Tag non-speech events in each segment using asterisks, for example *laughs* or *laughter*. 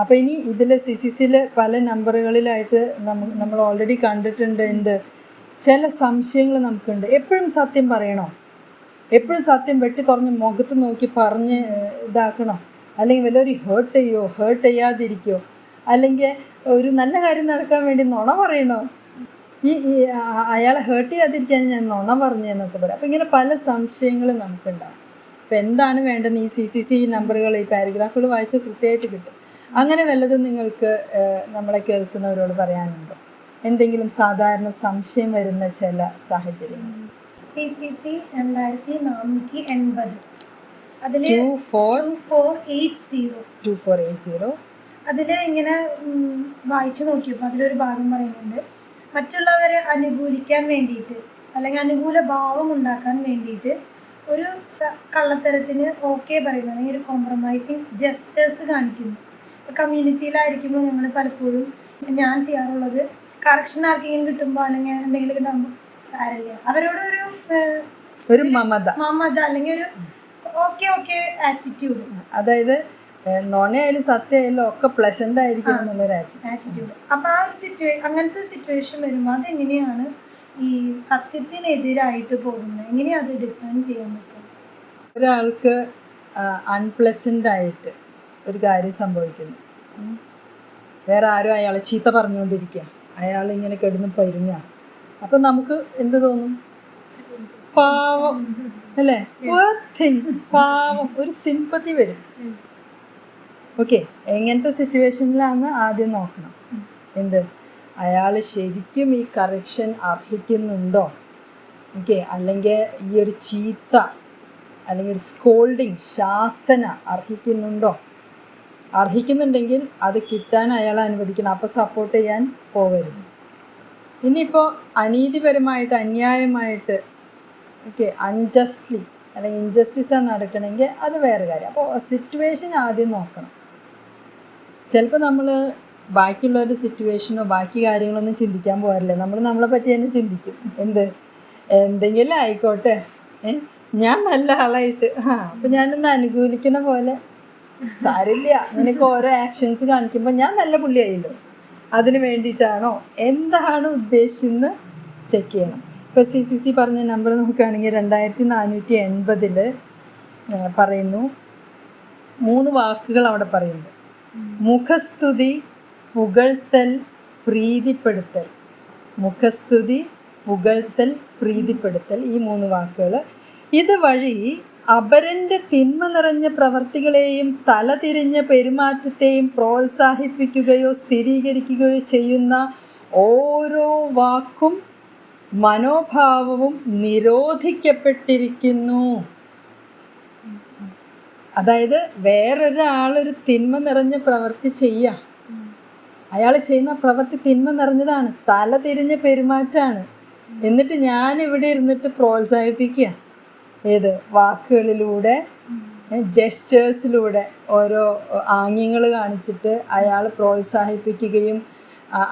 അപ്പോൾ ഇനി ഇതിൽ സി സി സിയിൽ പല നമ്പറുകളിലായിട്ട് നമ്മ നമ്മൾ ഓൾറെഡി കണ്ടിട്ടുണ്ട് എന്ത്? ചില സംശയങ്ങൾ നമുക്കുണ്ട്. എപ്പോഴും സത്യം പറയണോ? എപ്പോഴും സത്യം വെട്ടി കുറഞ്ഞ് മുഖത്ത് നോക്കി പറഞ്ഞ് ഇതാക്കണോ? അല്ലെങ്കിൽ വല്ലവരും ഹേർട്ട് ചെയ്യോ? ഹേർട്ട് ചെയ്യാതിരിക്കോ? അല്ലെങ്കിൽ ഒരു നല്ല കാര്യം നടക്കാൻ വേണ്ടി നുണ പറയണോ? ഈ അയാളെ ഹേർട്ട് ചെയ്യാതിരിക്കാൻ ഞാൻ നുണ പറഞ്ഞെന്നൊക്കെ പറയാം. അപ്പം ഇങ്ങനെ പല സംശയങ്ങളും നമുക്കുണ്ടാവും. അപ്പം എന്താണ് വേണ്ടത്? ഈ സി സി സി നമ്പറുകൾ ഈ പാരഗ്രാഫുകൾ വായിച്ചാൽ കൃത്യമായിട്ട് കിട്ടും. അങ്ങനെ വല്ലതും നിങ്ങൾക്ക് നമ്മളെ കേൾക്കുന്നവരോട് പറയാനുണ്ടോ? എന്തെങ്കിലും സാധാരണ സംശയം വരുന്ന ചില സാഹചര്യങ്ങൾ? സി സി സി രണ്ടായിരത്തി നാനൂറ്റി എൺപത്. അതിൽ two four four eight zero. Two four eight zero. അതിൽ ഇങ്ങനെ വായിച്ചു നോക്കിയപ്പോൾ അതിലൊരു ഭാഗം പറയുന്നുണ്ട്. മറ്റുള്ളവരെ അനുകൂലിക്കാൻ വേണ്ടിയിട്ട് അല്ലെങ്കിൽ അനുകൂല ഭാവം ഉണ്ടാക്കാൻ വേണ്ടിയിട്ട് ഒരു കള്ളത്തരത്തിന് ഓക്കെ പറയുന്നു അല്ലെങ്കിൽ ഒരു കോംപ്രമൈസിങ് ജസ്റ്റേഴ്സ് കാണിക്കുന്നു. കമ്മ്യൂണിറ്റിയിലായിരിക്കുമ്പോൾ ഞങ്ങൾ പലപ്പോഴും ഞാൻ ചെയ്യാറുള്ളത് കറക്ഷൻ ആർക്കെങ്കിലും കിട്ടുമ്പോൾ അല്ലെങ്കിൽ എന്തെങ്കിലും കിട്ടുമ്പോൾ സാരല്ല അവരോട് ഒരു ഒരു മമത. മമത അല്ലെങ്കിൽ ഒരു ഓക്കെ ഓക്കെ ആറ്റിറ്റ്യൂഡ് അതായത് നുണയായാലും സത്യമായാലും ഒക്കെ പ്ലസന്റ് ആയിരിക്കും എന്നുള്ളൊരു ആറ്റിറ്റ്യൂഡ് അപ്പോൾ ആ ഒരു സിറ്റുവേ അങ്ങനത്തെ സിറ്റുവേഷൻ വരുമ്പോൾ അതെങ്ങനെയാണ് ഈ സത്യത്തിനെതിരായിട്ട് പോകുന്നത്? എങ്ങനെയാണ് അത് ഡിസൈൻ ചെയ്യാൻ പറ്റുക? ഒരാൾക്ക് അൺപ്ലസന്റ് ആയിട്ട് ഒരു കാര്യം സംഭവിക്കുന്നു. വേറെ ആരും അയാളെ ചീത്ത പറഞ്ഞുകൊണ്ടിരിക്കുക അയാൾ ഇങ്ങനെ കിടന്ന് പരിഞ്ഞ. അപ്പം നമുക്ക് എന്ത് തോന്നും? പാവം. അല്ലേ. പാവം. ഒരു സിമ്പതി വരും. ഓക്കെ എങ്ങനത്തെ സിറ്റുവേഷനിലാണ് ആദ്യം നോക്കണം. എന്ത്? അയാൾ ശരിക്കും ഈ കറക്ഷൻ അർഹിക്കുന്നുണ്ടോ? ഓക്കെ അല്ലെങ്കിൽ ഈ ഒരു ചീത്ത അല്ലെങ്കിൽ ഒരു സ്കോൾഡിങ് ശാസന അർഹിക്കുന്നുണ്ടോ? അർഹിക്കുന്നുണ്ടെങ്കിൽ അത് കിട്ടാൻ അയാളെ അനുവദിക്കണം. അപ്പോൾ സപ്പോർട്ട് ചെയ്യാൻ പോകരുത്. ഇനിയിപ്പോൾ അനീതിപരമായിട്ട് അന്യായമായിട്ട് ഓക്കെ അൺജസ്റ്റ്ലി അല്ലെങ്കിൽ ഇൻജസ്റ്റിസാണ് നടക്കണമെങ്കിൽ അത് വേറെ കാര്യം. അപ്പോൾ സിറ്റുവേഷൻ ആദ്യം നോക്കണം. ചിലപ്പോൾ നമ്മൾ ബാക്കിയുള്ളവരുടെ സിറ്റുവേഷനോ ബാക്കി കാര്യങ്ങളൊന്നും ചിന്തിക്കാൻ പോകാറില്ല. നമ്മൾ നമ്മളെ പറ്റി തന്നെ ചിന്തിക്കും. എന്ത്? എന്തെങ്കിലും ആയിക്കോട്ടെ. ഞാൻ നല്ല ആളായിട്ട്. ആ അപ്പം ഞാനൊന്ന് അനുകൂലിക്കണ പോലെ സാരില്ല നിനക്ക് ഓരോ ആക്ഷൻസ് കാണിക്കുമ്പോൾ ഞാൻ നല്ല പുള്ളിയായല്ലോ? അതിന് വേണ്ടിയിട്ടാണോ? എന്താണ് ഉദ്ദേശിച്ചെന്ന് ചെക്ക് ചെയ്യണം. ഇപ്പോൾ സി സി സി പറഞ്ഞ നമ്പർ നോക്കുകയാണെങ്കിൽ രണ്ടായിരത്തി നാനൂറ്റി എൺപതിൽ പറയുന്നു. മൂന്ന് വാക്കുകൾ അവിടെ പറയുന്നു. മുഖസ്തുതി പുകഴ്ത്തൽ പ്രീതിപ്പെടുത്തൽ. മുഖസ്തുതി പുകഴ്ത്തൽ പ്രീതിപ്പെടുത്തൽ ഈ മൂന്ന് വാക്കുകൾ ഇതുവഴി അപരന്റെ തിന്മ നിറഞ്ഞ പ്രവർത്തികളെയും തലതിരിഞ്ഞ പെരുമാറ്റത്തെയും പ്രോത്സാഹിപ്പിക്കുകയോ സ്ഥിരീകരിക്കുകയോ ചെയ്യുന്ന ഓരോ വാക്കും മനോഭാവവും നിരോധിക്കപ്പെട്ടിരിക്കുന്നു. അതായത് വേറൊരാളൊരു തിന്മ നിറഞ്ഞ പ്രവൃത്തി ചെയ്യുക അയാൾ ചെയ്യുന്ന പ്രവൃത്തി തിന്മ നിറഞ്ഞതാണ്. തല തിരിഞ്ഞ പെരുമാറ്റമാണ് എന്നിട്ട് ഞാൻ ഇവിടെ ഇരുന്നിട്ട് പ്രോത്സാഹിപ്പിക്കുക ഏത് വാക്കുകളിലൂടെ ജെസ്റ്റേഴ്സിലൂടെ ഓരോ ആംഗ്യങ്ങൾ കാണിച്ചിട്ട് അയാൾ പ്രോത്സാഹിപ്പിക്കുകയും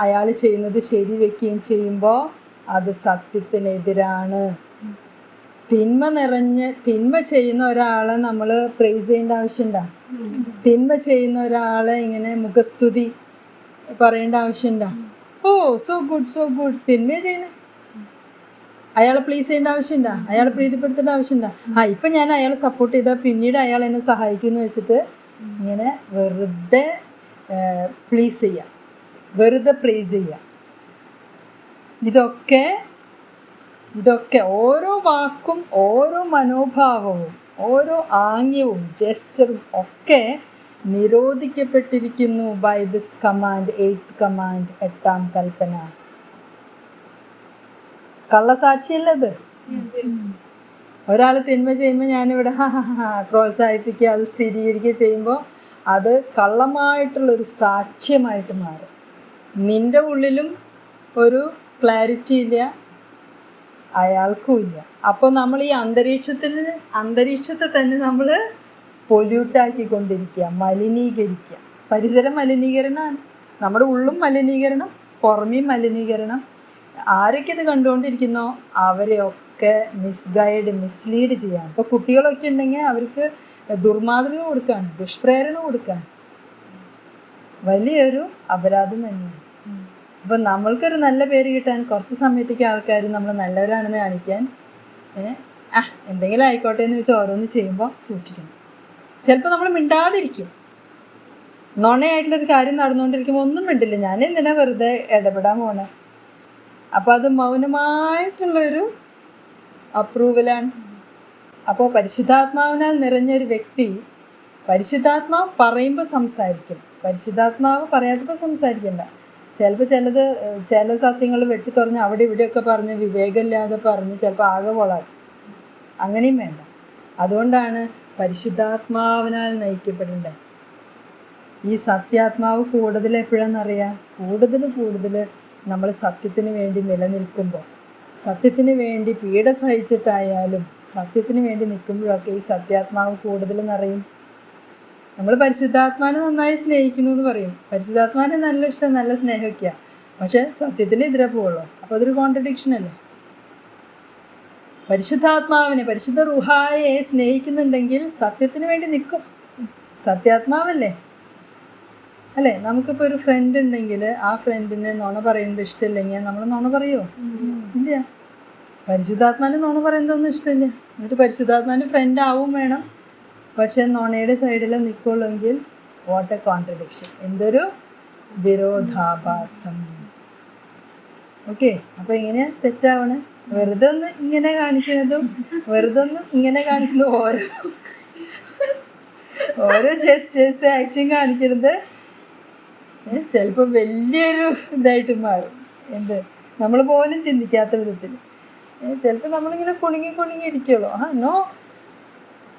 അയാൾ ചെയ്യുന്നത് ശരി വെക്കുകയും ചെയ്യുമ്പോൾ അത് സത്യത്തിനെതിരാണ്. തിന്മ നിറഞ്ഞ് തിന്മ ചെയ്യുന്ന ഒരാളെ നമ്മൾ പ്രൈസ് ചെയ്യേണ്ട ആവശ്യമുണ്ടോ തിന്മ ചെയ്യുന്ന ഒരാളെ ഇങ്ങനെ മുഖസ്തുതി പറയേണ്ട ആവശ്യമുണ്ടോ oh so good so good തിന്മ ചെയ്യണേ. അയാളെ പ്ലീസ് ചെയ്യേണ്ട ആവശ്യമുണ്ടോ അയാളെ പ്രീതിപ്പെടുത്തേണ്ട ആവശ്യമുണ്ടോ ആ ഇപ്പം ഞാൻ അയാളെ സപ്പോർട്ട് ചെയ്താൽ പിന്നീട് അയാൾ എന്നെ സഹായിക്കുമെന്ന് വെച്ചിട്ട് ഇങ്ങനെ വെറുതെ പ്ലീസ് ചെയ്യ. വെറുതെ പ്രീസ് ചെയ്യ. ഇതൊക്കെ ഇതൊക്കെ ഓരോ വാക്കും ഓരോ മനോഭാവവും ഓരോ ആംഗ്യവും ജസ്റ്ററും ഒക്കെ നിരോധിക്കപ്പെട്ടിരിക്കുന്നു by this command eighth command എട്ടാം കൽപ്പന. കള്ളസാക്ഷിയല്ലത് ഒരാൾ തിന്മ ചെയ്യുമ്പോൾ ഞാനിവിടെ പ്രോത്സാഹിപ്പിക്കുക അത് സ്ഥിരീകരിക്കുക ചെയ്യുമ്പോൾ അത് കള്ളമായിട്ടുള്ളൊരു സാക്ഷ്യമായിട്ട് മാറും. നിന്റെ ഉള്ളിലും ഒരു ക്ലാരിറ്റി ഇല്ല അയാൾക്കും ഇല്ല അപ്പോൾ നമ്മൾ ഈ അന്തരീക്ഷത്തിൽ അന്തരീക്ഷത്തെ തന്നെ നമ്മൾ പൊല്യൂട്ടാക്കിക്കൊണ്ടിരിക്കുക മലിനീകരിക്കുക. പരിസരം മലിനീകരണമാണ്. നമ്മുടെ ഉള്ളും മലിനീകരണം പുറമേ മലിനീകരണം ആരൊക്കെ ഇത് കണ്ടുകൊണ്ടിരിക്കുന്നോ അവരെയൊക്കെ മിസ്ഗൈഡ് മിസ്ലീഡ് ചെയ്യാൻ ഇപ്പോൾ കുട്ടികളൊക്കെ ഉണ്ടെങ്കിൽ അവർക്ക് ദുർമാതൃക കൊടുക്കാൻ ദുഷ്പ്രേരണ കൊടുക്കാൻ വലിയൊരു അപരാധം തന്നെയാണ്. അപ്പം നമ്മൾക്കൊരു നല്ല പേര് കിട്ടാൻ കുറച്ച് സമയത്തേക്ക് ആൾക്കാർ നമ്മൾ നല്ലവരാണെന്ന് കാണിക്കാൻ ആ എന്തെങ്കിലും ആയിക്കോട്ടെ എന്ന് വെച്ച് ഓരോന്ന് ചെയ്യുമ്പോൾ സൂക്ഷിക്കണം. ചിലപ്പോൾ നമ്മൾ മിണ്ടാതിരിക്കും. നുണയായിട്ടുള്ളൊരു കാര്യം നടന്നുകൊണ്ടിരിക്കുമ്പോൾ ഒന്നും മിണ്ടില്ല. ഞാൻ എന്തിനാ വെറുതെ ഇടപെടാൻ പോണേ? അപ്പോൾ അത് മൗനമായിട്ടുള്ളൊരു അപ്രൂവലാണ് അപ്പോൾ പരിശുദ്ധാത്മാവിനാൽ നിറഞ്ഞൊരു വ്യക്തി പരിശുദ്ധാത്മാവ് പറയുമ്പോൾ സംസാരിക്കും. പരിശുദ്ധാത്മാവ് പറയാത്തപ്പോൾ സംസാരിക്കണ്ട. ചിലപ്പോൾ ചിലത് ചില സത്യങ്ങൾ വെട്ടി തുറഞ്ഞ് അവിടെ ഇവിടെയൊക്കെ പറഞ്ഞ് വിവേകമില്ലാതെ പറഞ്ഞ് ചിലപ്പോൾ ആകെ കൊളാക്കും. അങ്ങനെയും വേണ്ട. അതുകൊണ്ടാണ് പരിശുദ്ധാത്മാവിനാൽ നയിക്കപ്പെടേണ്ടത്. ഈ സത്യാത്മാവ് കൂടുതൽ എപ്പോഴാണെന്നറിയാം കൂടുതൽ കൂടുതൽ നമ്മൾ സത്യത്തിന് വേണ്ടി നിലനിൽക്കുമ്പോൾ സത്യത്തിന് വേണ്ടി പീഡ സഹിച്ചിട്ടായാലും സത്യത്തിന് വേണ്ടി നിൽക്കുമ്പോഴൊക്കെ ഈ സത്യാത്മാവ് കൂടുതൽ നിറയും. നമ്മൾ പരിശുദ്ധാത്മാനെ നന്നായി സ്നേഹിക്കുന്നു എന്ന് പറയും. പരിശുദ്ധാത്മാനെ നല്ല ഇഷ്ടം നല്ല സ്നേഹമൊക്കെയാണ് പക്ഷെ സത്യത്തിന് എതിരെ പോവുള്ളൂ അപ്പോൾ അതൊരു കോൺട്രഡിക്ഷൻ അല്ലേ? പരിശുദ്ധാത്മാവിനെ പരിശുദ്ധ റുഹായെ സ്നേഹിക്കുന്നുണ്ടെങ്കിൽ സത്യത്തിന് വേണ്ടി നിൽക്കും. സത്യാത്മാവല്ലേ? അല്ലേ? നമുക്കിപ്പോൾ ഒരു ഫ്രണ്ട് ഉണ്ടെങ്കിൽ ആ ഫ്രണ്ടിന് നുണ പറയുന്നത് ഇഷ്ടമില്ലെങ്കിൽ നമ്മൾ നുണ പറയുമോ ഇല്ല. പരിശുദ്ധാത്മാന് നുണ പറയുന്നതൊന്നും ഇഷ്ടമില്ല. എന്നിട്ട് പരിശുദ്ധാത്മാന് ഫ്രണ്ട് ആവും വേണം. പക്ഷെ നുണയുടെ സൈഡിൽ നിൽക്കുള്ളെങ്കിൽ വാട്ട് എ കോൺട്രഡിക്ഷൻ എന്തൊരു വിരോധാഭാസം. ഓക്കെ അപ്പോൾ ഇങ്ങനെ തെറ്റാവണേ. വെറുതെ ഒന്ന് ഇങ്ങനെ കാണിക്കുന്നതും വെറുതെ ഒന്ന് ഇങ്ങനെ കാണിക്കുന്നതും ഓരോ ഓരോ ജസ്റ്റേഴ്സ് ആക്ഷൻ കാണിക്കുന്നത് ചിലപ്പോൾ വലിയൊരു ഇതായിട്ട് മാറും. എന്ത്? നമ്മൾ പോലും ചിന്തിക്കാത്ത വിധത്തിൽ ചിലപ്പോൾ നമ്മളിങ്ങനെ കുണുങ്ങി കുണുങ്ങി ഇരിക്കുള്ളൂ. ആ നോ.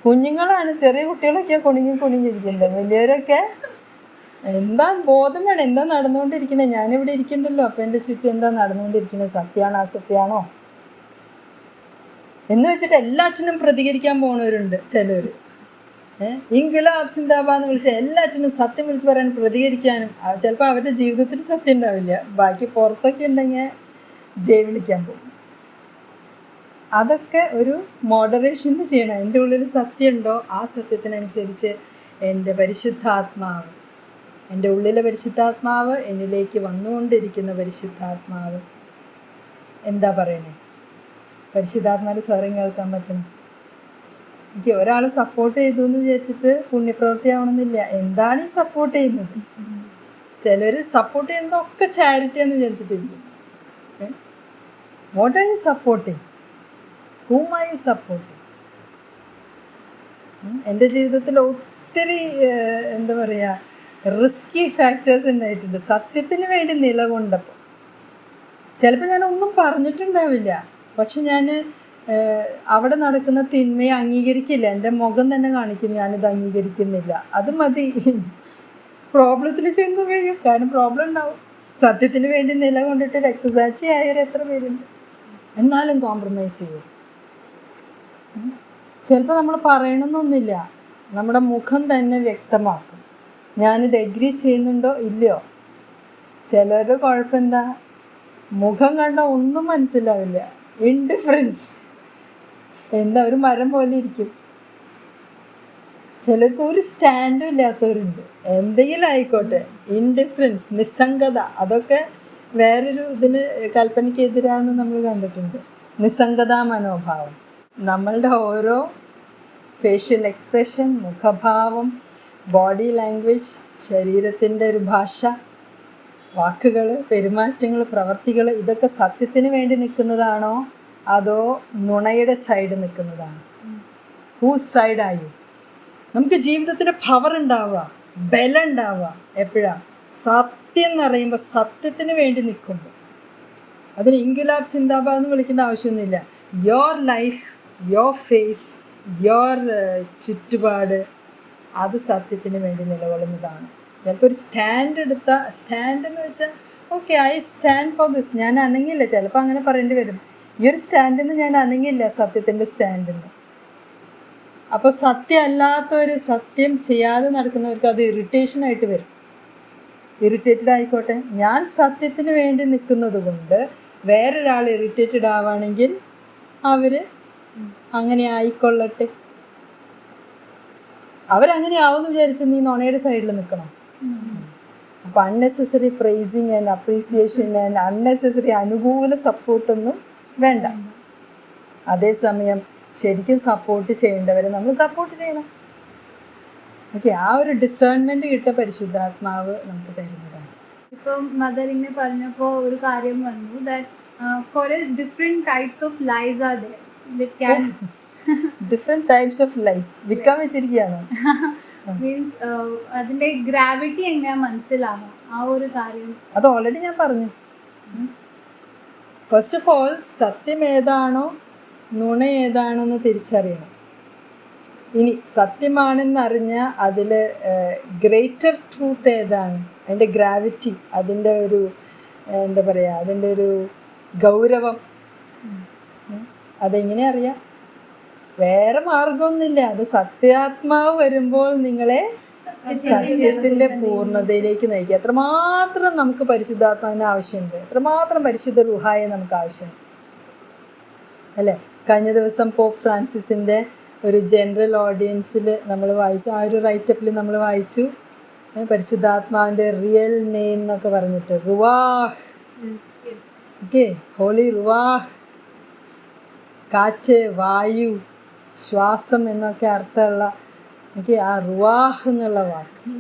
കുഞ്ഞുങ്ങളാണ് ചെറിയ കുട്ടികളൊക്കെ കുണുങ്ങി കുണുങ്ങി ഇരിക്കുന്നത് വലിയവരൊക്കെ എന്താ ബോധം വേണം എന്താ നടന്നുകൊണ്ടിരിക്കണേ? ഞാനിവിടെ ഇരിക്കണ്ടല്ലോ. അപ്പം എന്റെ ചുറ്റും എന്താ നടന്നുകൊണ്ടിരിക്കണത് സത്യമാണോ അസത്യമാണോ? എന്ന് വെച്ചിട്ട് എല്ലാറ്റിനും പ്രതികരിക്കാൻ പോണവരുണ്ട് ചിലർ ഇൻഗുലാബ് സിന്ദാബാന്ന് വിളിച്ച എല്ലാറ്റിനും സത്യം വിളിച്ച് പറയാൻ പ്രതികരിക്കാനും ചിലപ്പോൾ അവരുടെ ജീവിതത്തിൽ സത്യം ഉണ്ടാവില്ല. ബാക്കി പുറത്തൊക്കെ ഉണ്ടെങ്കിൽ ജയ് വിളിക്കാൻ പോകും. അതൊക്കെ ഒരു മോഡറേഷൻ ചെയ്യണം. എന്റെ ഉള്ളിൽ സത്യമുണ്ടോ? ആ സത്യത്തിനനുസരിച്ച് എന്റെ പരിശുദ്ധാത്മാവ് എന്റെ ഉള്ളിലെ പരിശുദ്ധാത്മാവ് എന്നിലേക്ക് വന്നുകൊണ്ടിരിക്കുന്ന പരിശുദ്ധാത്മാവ് എന്താ പറയണേ? പരിശുദ്ധാത്മാവിന്റെ സ്വരം കേൾക്കാൻ പറ്റണം എനിക്ക് ഒരാൾ സപ്പോർട്ട് ചെയ്തു എന്ന് വിചാരിച്ചിട്ട് പുണ്യപ്രവൃത്തി ആവണമെന്നില്ല. എന്താണ് ഈ സപ്പോർട്ട് ചെയ്യുന്നത്? ചിലർ സപ്പോർട്ട് ചെയ്യുന്നതൊക്കെ ചാരിറ്റി എന്ന് വിചാരിച്ചിട്ടിരിക്കും. What are you supporting whom are you supporting എന്റെ ജീവിതത്തിൽ ഒത്തിരി എന്താ പറയുക റിസ്കി ഫാക്ടേഴ്സ് ഉണ്ടായിട്ടുണ്ട്. സത്യത്തിന് വേണ്ടി നിലകൊണ്ടപ്പോൾ ചിലപ്പോൾ ഞാൻ ഒന്നും പറഞ്ഞിട്ടുണ്ടാവില്ല. പക്ഷെ ഞാൻ അവിടെ നടക്കുന്ന തിന്മയെ അംഗീകരിക്കില്ല. എന്റെ മുഖം തന്നെ കാണിക്കും ഞാനിത് അംഗീകരിക്കുന്നില്ല. അത് മതി. പ്രോബ്ലത്തിൽ ചെന്ന് കഴിയും കാരണം പ്രോബ്ലം ഉണ്ടാവും. സത്യത്തിന് വേണ്ടി നിലകൊണ്ടിട്ട് രക്തസാക്ഷിയായവർ എത്ര പേരുണ്ട്? എന്നാലും കോംപ്രമൈസ് ചെയ്യും ചിലപ്പോൾ നമ്മൾ പറയണമെന്നൊന്നുമില്ല നമ്മുടെ മുഖം തന്നെ വ്യക്തമാക്കും. ഞാനിത് എഗ്രി ചെയ്യുന്നുണ്ടോ? ഇല്ലയോ? ചിലരുടെ കുഴപ്പം എന്താ? മുഖം കണ്ട ഒന്നും മനസ്സിലാവില്ല. ഇൻഡിഫറൻസ് എന്താ ഒരു മരം പോലെ ഇരിക്കും. ചിലർക്ക് ഒരു സ്റ്റാൻഡും ഇല്ലാത്തവരുണ്ട്. എന്തെങ്കിലും ആയിക്കോട്ടെ ഇൻഡിഫറൻസ് നിസ്സംഗത അതൊക്കെ വേറൊരു ഇതിന് കൽപ്പനയ്ക്കെതിരാന്ന് നമ്മൾ കണ്ടിട്ടുണ്ട്. നിസ്സംഗതാ മനോഭാവം. നമ്മളുടെ ഓരോ ഫേഷ്യൽ എക്സ്പ്രഷൻ മുഖഭാവം ബോഡി ലാംഗ്വേജ് ശരീരത്തിന്റെ ഒരു ഭാഷ വാക്കുകൾ പെരുമാറ്റങ്ങൾ പ്രവർത്തികൾ ഇതൊക്കെ സത്യത്തിന് വേണ്ടി നിൽക്കുന്നതാണോ? അതോ നുണയുടെ സൈഡ് നിൽക്കുന്നതാണ്. ഹൂസ് സൈഡായി നമുക്ക് ജീവിതത്തിന്റെ പവർ ഉണ്ടാവുക ബലം ഉണ്ടാവുക എപ്പോഴാ? സത്യം എന്ന് പറയുമ്പോൾ സത്യത്തിന് വേണ്ടി നിൽക്കുമ്പോൾ. അതിന് ഇൻഗുലാബ് സിന്ദാബാദ് എന്ന് വിളിക്കേണ്ട ആവശ്യമൊന്നുമില്ല. Your life your face your ചുറ്റുപാട് അത് സത്യത്തിന് വേണ്ടി നിലകൊള്ളുന്നതാണ്. ചിലപ്പോൾ ഒരു സ്റ്റാൻഡ് എടുത്ത സ്റ്റാൻഡ് എന്ന് വെച്ചാൽ okay I stand for this ഞാൻ അനങ്ങിയില്ല. ചിലപ്പോൾ അങ്ങനെ പറയേണ്ടി വരും. ഈ ഒരു സ്റ്റാൻഡിൽ നിന്ന് ഞാൻ അനങ്ങില്ല സത്യത്തിന്റെ സ്റ്റാൻഡിൽ നിന്ന് അപ്പോൾ സത്യം ഒരു സത്യം ചെയ്യാതെ നടക്കുന്നവർക്ക് അത് ഇറിറ്റേഷൻ ആയിട്ട് വരും. ഇറിറ്റേറ്റഡ് ആയിക്കോട്ടെ. ഞാൻ സത്യത്തിന് വേണ്ടി നിൽക്കുന്നത് കൊണ്ട് വേറൊരാൾ ഇറിറ്റേറ്റഡ് ആവുകയാണെങ്കിൽ അവർ അങ്ങനെ ആയിക്കൊള്ളട്ടെ. അവരങ്ങനെ ആവുമെന്ന് വിചാരിച്ച് നീ നോണയുടെ സൈഡിൽ നിൽക്കണം. അപ്പം unnecessary praising and appreciation and unnecessary അനുകൂല സപ്പോർട്ടൊന്നും വേണ്ട. അതേസമയം ശരിക്കും സപ്പോർട്ട് ചെയ്യേണ്ടവരെ നമ്മൾ സപ്പോർട്ട് ചെയ്യണം. ഓക്കെ ആ ഒരു ഡിസേൺമെന്റ് കിട്ടിയ പരിശുദ്ധാത്മാവ് നമുക്ക് തരുന്നതാണ്. ഇപ്പം മദർ ഇങ്ങനെ പറഞ്ഞപ്പോൾ ഒരു കാര്യം വന്നു that different types of lies are there different types of lies വിൽക്കാൻ വെച്ചിരിക്കുകയാണ്. *laughs* മീൻസ് അതിന്റെ ഗ്രാവിറ്റി എങ്ങനെ മനസ്സിലാവാം ആ ഒരു കാര്യം. അത് ഓൾറെഡി ഞാൻ പറഞ്ഞു. ഫസ്റ്റ് ഓഫ് ഓൾ സത്യം ഏതാണോ നുണ ഏതാണെന്ന് തിരിച്ചറിയണം. ഇനി സത്യമാണെന്നറിഞ്ഞ അതിൽ ഗ്രേറ്റർ ട്രൂത്ത് ഏതാണ്? അതിന്റെ ഗ്രാവിറ്റി അതിന്റെ ഒരു എന്താ പറയുക അതിന്റെ ഒരു ഗൗരവം. അതെങ്ങനെ അറിയാം? വേറെ മാർഗമൊന്നുമില്ല അത് സത്യാത്മാവ് വരുമ്പോൾ നിങ്ങളെ സത്യത്തിന്റെ പൂർണതയിലേക്ക് നയിക്കുക. എത്രമാത്രം നമുക്ക് പരിശുദ്ധാത്മാവിന് ആവശ്യമുണ്ട്. എത്രമാത്രം പരിശുദ്ധ റുഹായെ നമുക്ക് ആവശ്യമുണ്ട്. അല്ലേ? കഴിഞ്ഞ ദിവസം പോപ്പ് ഫ്രാൻസിസിന്റെ ഒരു ജനറൽ ഓഡിയൻസിൽ നമ്മൾ വായിച്ചു. ആ ഒരു റൈറ്റപ്പിൽ നമ്മൾ വായിച്ചു. പരിശുദ്ധാത്മാവിന്റെ റിയൽ നെയിം എന്നൊക്കെ പറഞ്ഞിട്ട്. റുവാഹ്. ഓക്കെ? ഹോളി റുവാഹ്. കാറ്റ് വായു ശ്വാസം എന്നൊക്കെ അർത്ഥമുള്ള എനിക്ക് ആ റുവാഹ് എന്നുള്ള വാക്ക്.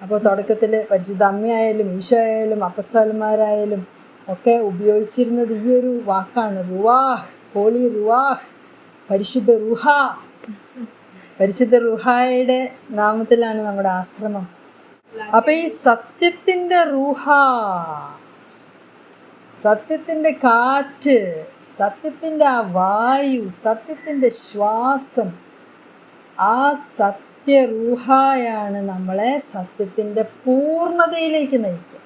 അപ്പോൾ തുടക്കത്തിൽ പരിശുദ്ധ അമ്മയായാലും ഈശോ ആയാലും ഒക്കെ ഉപയോഗിച്ചിരുന്നത് ഈ ഒരു വാക്കാണ്. റുവാഹ് ഹോളി റുവാഹ് പരിശുദ്ധ റുഹ. പരിശുദ്ധ റുഹായുടെ നാമത്തിലാണ് നമ്മുടെ ആശ്രമം. അപ്പൊ ഈ സത്യത്തിന്റെ റുഹ സത്യത്തിന്റെ കാറ്റ് സത്യത്തിന്റെ ആ വായു സത്യത്തിന്റെ ശ്വാസം ആ സത്യറൂഹായാണ് നമ്മളെ സത്യത്തിന്റെ പൂർണതയിലേക്ക് നയിക്കുക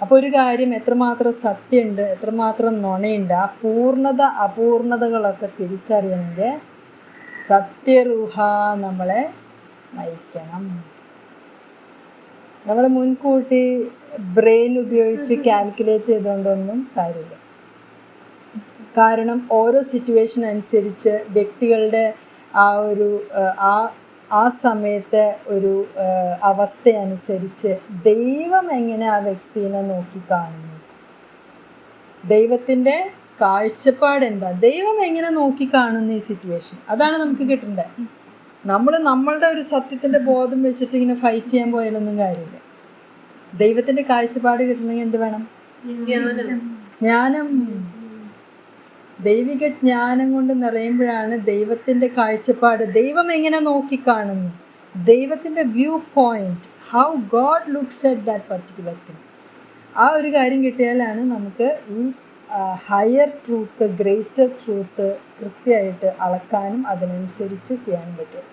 അപ്പോൾ ഒരു കാര്യം എത്രമാത്രം സത്യമുണ്ട് എത്രമാത്രം നുണയുണ്ട് ആ പൂർണത അപൂർണതകളൊക്കെ തിരിച്ചറിയണമെങ്കിൽ സത്യറൂഹ നമ്മളെ നയിക്കണം. നമ്മൾ മുൻകൂട്ടി ബ്രെയിൻ ഉപയോഗിച്ച് കാൽക്കുലേറ്റ് ചെയ്തുകൊണ്ടൊന്നും കാര്യമില്ല. കാരണം ഓരോ സിറ്റുവേഷൻ അനുസരിച്ച് വ്യക്തികളുടെ ആ ഒരു ആ, ആ സമയത്തെ ഒരു അവസ്ഥയനുസരിച്ച് അവസ്ഥ അനുസരിച്ച് ദൈവം എങ്ങനെ ആ വ്യക്തിനെ നോക്കി കാണുന്നു? ദൈവത്തിന്റെ കാഴ്ചപ്പാട് എന്താ? ദൈവം എങ്ങനെ നോക്കി കാണുന്ന ഈ സിറ്റുവേഷൻ അതാണ് നമുക്ക് കിട്ടേണ്ടത് നമ്മൾ നമ്മളുടെ ഒരു സത്യത്തിന്റെ ബോധം വെച്ചിട്ട് ഇങ്ങനെ ഫൈറ്റ് ചെയ്യാൻ പോയാലൊന്നും കാര്യമില്ല. ദൈവത്തിന്റെ കാഴ്ചപ്പാട് കിട്ടണമെങ്കിൽ എന്ത് വേണം? ജ്ഞാനം. ദൈവിക ജ്ഞാനം കൊണ്ട് നിറയുമ്പോഴാണ് ദൈവത്തിന്റെ കാഴ്ചപ്പാട്. ദൈവം എങ്ങനെ നോക്കിക്കാണുന്നു? ദൈവത്തിന്റെ view point how God looks at that particular thing. ആ ഒരു കാര്യം കിട്ടിയാലാണ് നമുക്ക് ഈ ഹയർ ട്രൂത്ത് ഗ്രേറ്റർ ട്രൂത്ത് കൃത്യമായിട്ട് അളക്കാനും അതിനനുസരിച്ച് ചെയ്യാനും പറ്റും